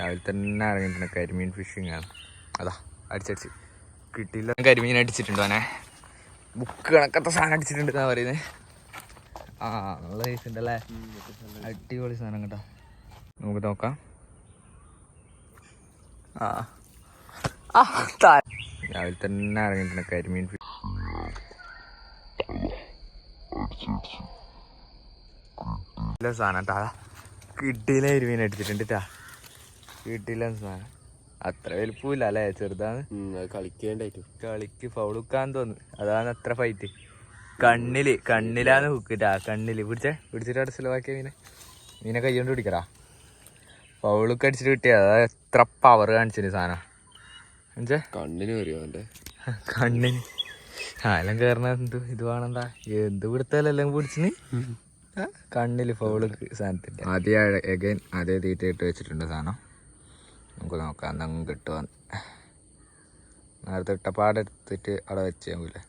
രാവിലെ തന്നെ ഇറങ്ങിയിട്ടുണ്ട് കരിമീൻ ഫിഷിങ് ആണ്. അതാ അടിച്ചടിച്ച്. കിട്ടിയില്ല. കരിമീൻ അടിച്ചിട്ടുണ്ടോ അവനെ ബുക്ക് കണക്കത്തെ സാധനം അടിച്ചിട്ടുണ്ട് എന്നാ പറയുന്നത് ആ നല്ല സൈസ് ഉണ്ടല്ലേ അടിപൊളി സാധനം കേട്ടോ. നമുക്ക് നോക്കാം. ആ. രാവിലെ തന്നെ ഇറങ്ങിയിട്ടുണ്ട് കരിമീൻ ഫിഷ് സാധനം ട്ടാ കിട്ടിയില്ല കരിമീൻ അടിച്ചിട്ടുണ്ട് ട്ടാ. കിട്ടിയില്ല സാധനം അത്ര വലിപ്പമില്ല അല്ലേ? ചെറുതാണ്. കളിക്കേണ്ടായിട്ടു. കളിക്ക് ഫൗളുക്കാൻ തോന്നു അതാണ് അത്ര ഫൈറ്റ് കണ്ണിൽ കണ്ണിലാണ് ഹുക്കിട്ടാ കണ്ണിൽ. പിടിച്ചേ പിടിച്ചിട്ട് അവിടെ സ്ലോവാക്കിയ മീനെ. മീനെ കൈ കൊണ്ട് പിടിക്കടാ. ഫൗളൊക്കെ അടിച്ചിട്ട് കിട്ടിയ. അതാ എത്ര പവർ കാണിച്ചിന് സാധനം. കണ്ണിന് കണ്ണിന്. ആലം കയറണ എന്ത്? ഇത് വേണന്താ? എന്ത് പിടുത്തല്ലെല്ലാം പിടിച്ചിന്? കണ്ണിൽ ഫൗൾ സാധനത്തിന്റെ ആദ്യം എഗൈൻ അതേ തീറ്റ ഇട്ട് വെച്ചിട്ടുണ്ട് സാധനം. നമുക്ക് നോക്കാം. എന്തെങ്കിലും കിട്ടുമെന്ന് നേരത്തെ ഇട്ടപ്പാടെടുത്തിട്ട് അവിടെ വെച്ചേക്കൂലേ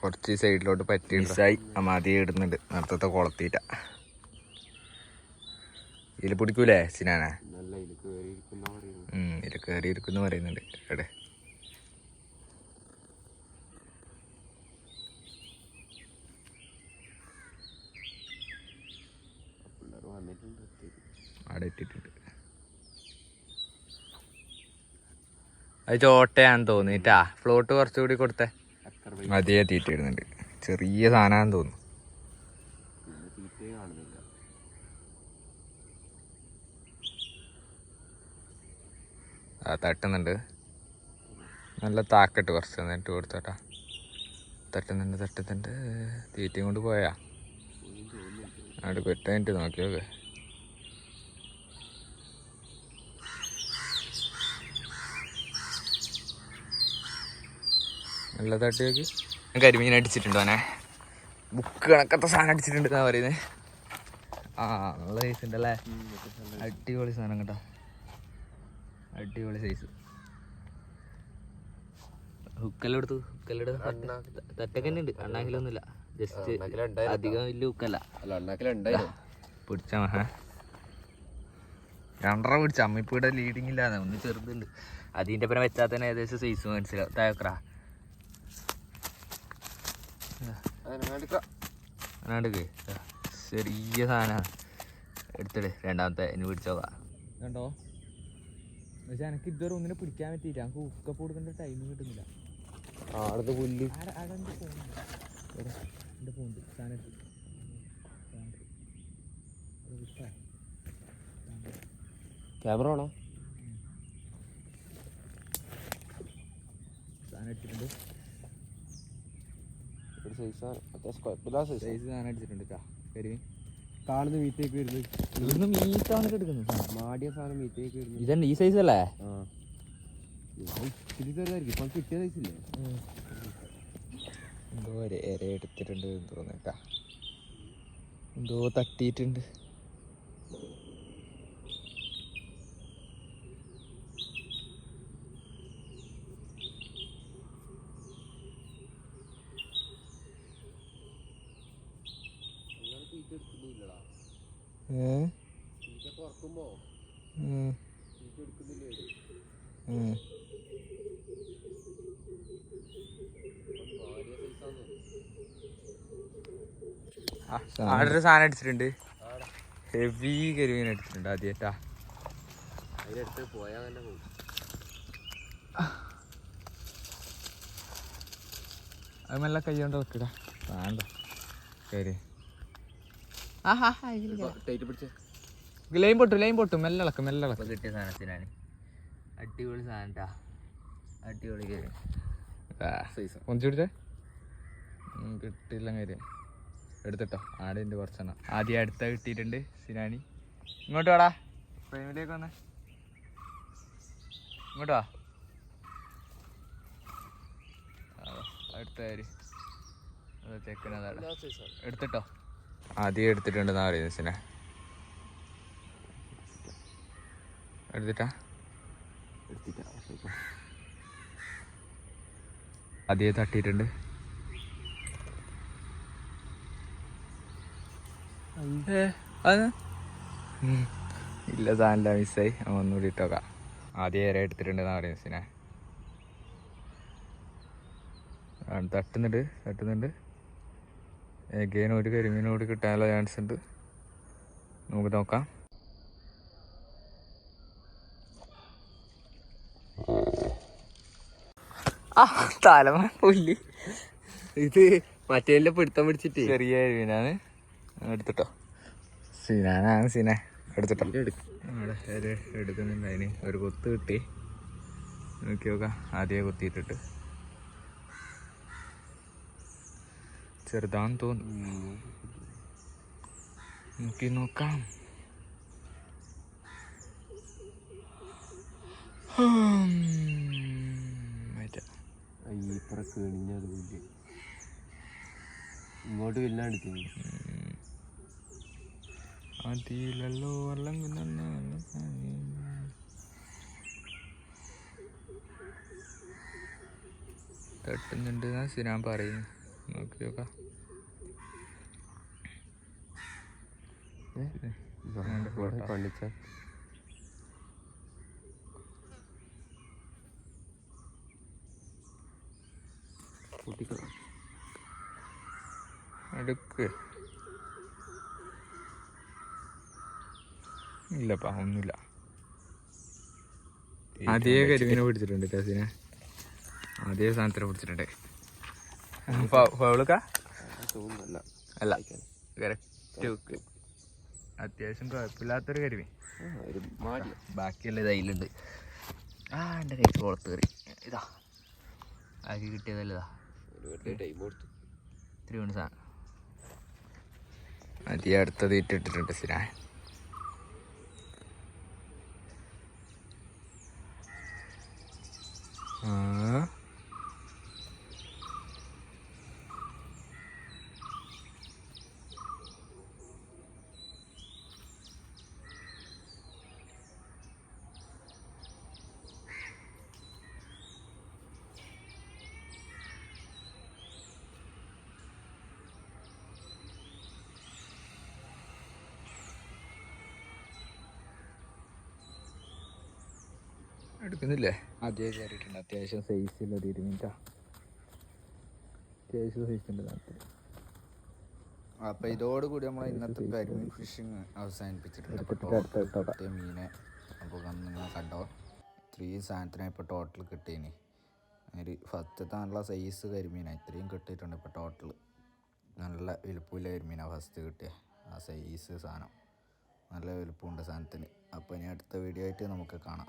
കുറച്ച് സൈഡിലോട്ട് പറ്റി മിസ്സായി. മതി ഇടുന്നുണ്ട്. നേരത്തെ കുളത്തിട്ട ഇതിൽ പിടിക്കൂലേ സിനാനെ? നല്ല ഇതിൽ കയറി ഇരിക്കുന്ന പറയുന്നു ഉം, ഇതിൽ കയറി ഇരിക്കുന്നു പറയുന്നുണ്ട്. എവിടെ? അവിടെ ഇട്ടിട്ടുണ്ട് അത് ചോട്ടയാന്ന് തോന്നിട്ടാ ഫ്ലോട്ട് കുറച്ചുകൂടി കൊടുത്തേ. അതേ തീറ്റ ഇടുന്നുണ്ട് ചെറിയ സാധനമാണെന്ന് തോന്നുന്നു. ആ തട്ടുന്നുണ്ട്. നല്ല താക്കട്ട് കുറച്ച് എന്നിട്ട് കൊടുത്തോട്ടാ. തട്ടുന്നുണ്ട് തട്ടുന്നുണ്ട്. തീറ്റയും കൊണ്ട് പോയാ. അവിടെ പെട്ടായിട്ട് നോക്കി നോക്ക് നല്ല തട്ടി നോക്കി. കരിമീൻ അടിച്ചിട്ടുണ്ട് അവനെ ബുക്ക് കണക്കത്തെ സാധനം അടിച്ചിട്ടുണ്ട് എന്നാ പറയുന്നത് ആ നല്ല സൈസ് ഉണ്ടല്ലേ അടിപൊളി സാധനം കേട്ടോ. അടിപൊളി സൈസ് ഹുക്കെല്ലാം എടുത്തു ഹുക്കെല്ലാം തട്ടൊക്കെ ഉണ്ട്. അണ്ണാക്കിലൊന്നുമില്ല ജസ്റ്റ്. അധികം വലിയ ഹുക്കല്ല. പിടിച്ച മഹ രണ്ടര പിടിച്ച. അമ്മിപ്പൂടെ ലീഡിങ് ഇല്ലാതെ ഒന്ന് ചെറുതുണ്ട്. അതിന്റെ പരം വെച്ചാൽ തന്നെ ഏകദേശം സൈസ് മനസ്സിലാവും. താഴക്കറ ചെറിയ സാധനമാണ് എടുത്തിട്ട് രണ്ടാമത്തെ ഇനി പിടിച്ചോക്കാം കണ്ടോ? പക്ഷെ എനിക്ക് ഇതുവരെ ഒന്നിനെ പിടിക്കാൻ പറ്റിയില്ല. എനിക്ക് ഉക്കപ്പ് കൊടുക്കേണ്ട ടൈം കിട്ടുന്നില്ല. ആടത്തെ പുല്ല്. എന്റെ ഫോണിൽ സാധനം ക്യാമറ ആണോ സാധനം അടിച്ചിട്ടുണ്ട് അത്യാവശ്യം കുഴപ്പമില്ല സൈസ് സൈസ് അടിച്ചിട്ടുണ്ട് കാണുന്ന മീറ്റേക്ക് വരുന്നത് മീറ്റാണ് എടുക്കുന്നത് മാടിയ സാധനം മീറ്റേക്ക് വരുന്നത് ഇതന്നെ ഈ സൈസ് അല്ലേ? ചെറുതായിരിക്കും. ഇപ്പം കിട്ടിയ സൈസില്ലേ എന്തോ ഒരു ഇര എടുത്തിട്ടുണ്ട് എന്ന് എന്തോ തട്ടിയിട്ടുണ്ട്. ഒരു സാധനം അടിച്ചിട്ടുണ്ട് ഹെവി കരിമീൻ അടിച്ചിട്ടുണ്ട് ആദ്യമായിട്ടാ അതിനടുത്ത് പോയാൽ തന്നെ പോകും അത് മെല്ലെ കൈ കൊണ്ട് വെക്കടാ വേണ്ട. പിടിച്ചേ ലൈൻ പൊട്ടും ലൈൻ പൊട്ടും മെല്ലെ ഇളക്കും മെല്ലെ ഇളക്കും. കിട്ടിയ സാധനത്തിനാണ്. അടിപൊളി സാധനട്ടാ. അടിപൊളി ഉം, കിട്ടില്ല കാര്യം എടുത്തിട്ടോ. ആടിന്റെ കുറച്ചെണ്ണം. ആദ്യം അടുത്ത കിട്ടിയിട്ടുണ്ട് സിനാനി. ഇങ്ങോട്ട് വാടാ. ഫ്രെയിമിലേക്ക് വന്നേ. ഇങ്ങോട്ട് വാ. ആ, അടുത്ത കാര്യം ചെക്കനതാണ് എടുത്തിട്ടോ. ആദ്യം എടുത്തിട്ടുണ്ടെന്നാ പറയുന്നത് സിനെ. എടുത്തിട്ടാ? ആദ്യം തട്ടിയിട്ടുണ്ട്. ഇല്ല സാധനമില്ല മിസ്സായി. ഒന്നുകൂടി ഇട്ടോക്കാം. ആദ്യം ഏറെ എടുത്തിട്ടുണ്ടെന്നാ പറയുന്നത് സിനെ. തട്ടുന്നുണ്ട് തട്ടുന്നുണ്ട്. എഗെയിൻ ഒരു കരിമീനും കൂടി കിട്ടാനുള്ള ചാൻസ് ഉണ്ട്. നമുക്ക് നോക്കാം. ആ തലമ പുല്ല്. ഇത് മറ്റേ പിടുത്തം പിടിച്ചിട്ട്. ചെറിയ കരിമീനാണ്. എടുത്തിട്ടോ. സിനാനാണ് സിന. എടുത്തിട്ടോ. എടുക്കുന്നുണ്ട്. അതിന് ഒരു കൊത്ത് കിട്ടി. നോക്കി നോക്കാം ആദ്യമേ കൊത്തിയിട്ടിട്ട്. ചെറുതാന്ന് തോന്നുന്നു. നോക്കി നോക്കാം. അയ്യപ്പറ കേണിഞ്ഞത് പുല്ല് ഇങ്ങോട്ട് വില്ലാണ്ടിട്ട് അതിലല്ലോ വെള്ളം തട്ടുന്നുണ്ട് എന്നാ സിനാൻ പറയുന്നു. നോക്കി നോക്കാം. പണിച്ച പൊട്ടിക്കണം അടുക്ക് ഇല്ലപ്പാ ഒന്നുമില്ല. അതേ കരുവിനെ പിടിച്ചിട്ടുണ്ട് കസിനെ. അതേ സാധനത്തിനെ പിടിച്ചിട്ടുണ്ട്. ഫൗളുക്ക? അല്ല. കറക്റ്റ് അത്യാവശ്യം കുഴപ്പമില്ലാത്തൊരു കരുവി. ബാക്കിയുള്ള ഇതയിലുണ്ട് ആ എന്റെ കൈ കുളത്ത് കയറി. ഇതാ. ആക്കി കിട്ടിയതല്ല ഇതാ. ഒരു വെറുതെ ടൈം കൊടുത്തു. ഇത്തിരി സാധനം അതി അടുത്തത് ഇട്ടിട്ടിട്ടുണ്ട് സിനാ. ആ. എടുക്കുന്നില്ലേ? ആദ്യം കയറിയിട്ടുണ്ട് അത്യാവശ്യം സൈസുള്ള തിരുമിറ്റാ അത്യാവശ്യം സൈസിന്റെ നാട്ടിൽ അപ്പൊ ഇതോടുകൂടി നമ്മൾ ഇന്നത്തെ കരിമീൻ ഫിഷിങ് അവസാനിപ്പിച്ചിട്ടുണ്ട്. അപ്പൊ. കിട്ടിയ മീനെ അപ്പോൾ നിങ്ങൾ കണ്ടോ? ഇത്രയും സാധനത്തിനാണ് ഇപ്പോൾ ടോട്ടൽ കിട്ടിയിനി ഒരു ഫസ്റ്റത്തെ നല്ല സൈസ് കരിമീനാണ് ഇത്രയും കിട്ടിയിട്ടുണ്ട് ഇപ്പോൾ ടോട്ടൽ നല്ല വലുപ്പമില്ല കരിമീനാണ് ഫസ്റ്റ് കിട്ടിയ. ആ സൈസ് സാധനം. നല്ല വലുപ്പമുണ്ട് സാധനത്തിന്. അപ്പോൾ ഇനി അടുത്ത വീഡിയോ ആയിട്ട് നമുക്ക് കാണാം.